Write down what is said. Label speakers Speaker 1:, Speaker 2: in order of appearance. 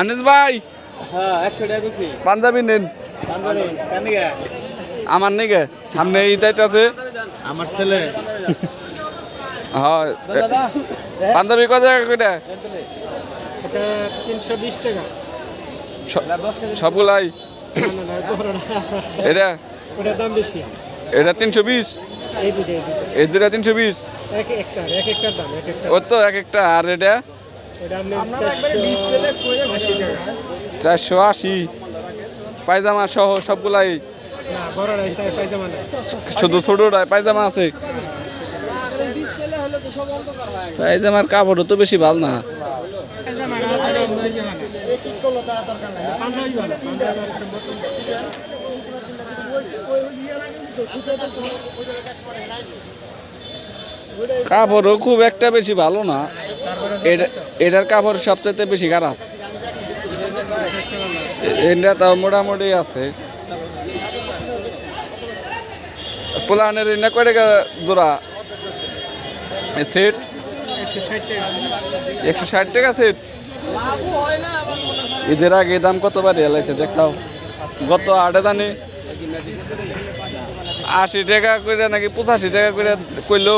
Speaker 1: আনিস ভাই।
Speaker 2: হ্যাঁ
Speaker 1: পাঞ্জাবি নেন। আমার নিকে সামনে ঈদ আছে
Speaker 2: আমার ছেলে।
Speaker 1: হয়। পাঞ্জাবি কত
Speaker 3: এটা তিনশো বিশ টাকা।
Speaker 1: সবগুলাই। এটা
Speaker 3: দাম বেশি।
Speaker 1: এটা তিনশো বিশ?
Speaker 3: এই দুটা
Speaker 1: তিনশো বিশ?
Speaker 3: এক একটা এক একটার দাম এক একটা
Speaker 1: ও তো এক একটা আর এটা?
Speaker 3: চারশো আশি
Speaker 1: পায়জামা সহ সবগুলাই। শুধু ছোটটায় পায়জামা আছে। পায়জামার কাপড়ও তো বেশি ভালো না
Speaker 3: পায়জামা না পায়জামা না পাঞ্জাবি ভালো পাঞ্জাবি
Speaker 1: কাপড়ও খুব একটা বেশি ভালো না। এটা এটার কাপড় সবচেয়ে বেশি খারাপ। এটা তাও মোটামুটি আছে। পোলানের এটা কয় টাকা জোড়া? সেট? একশো ষাট টাকা সেট? ঈদের আগে দাম কতবার এলাইছে দেখাও। গত আটে দানে আশি টাকা করে নাকি পঁচাশি টাকা করে কইলো?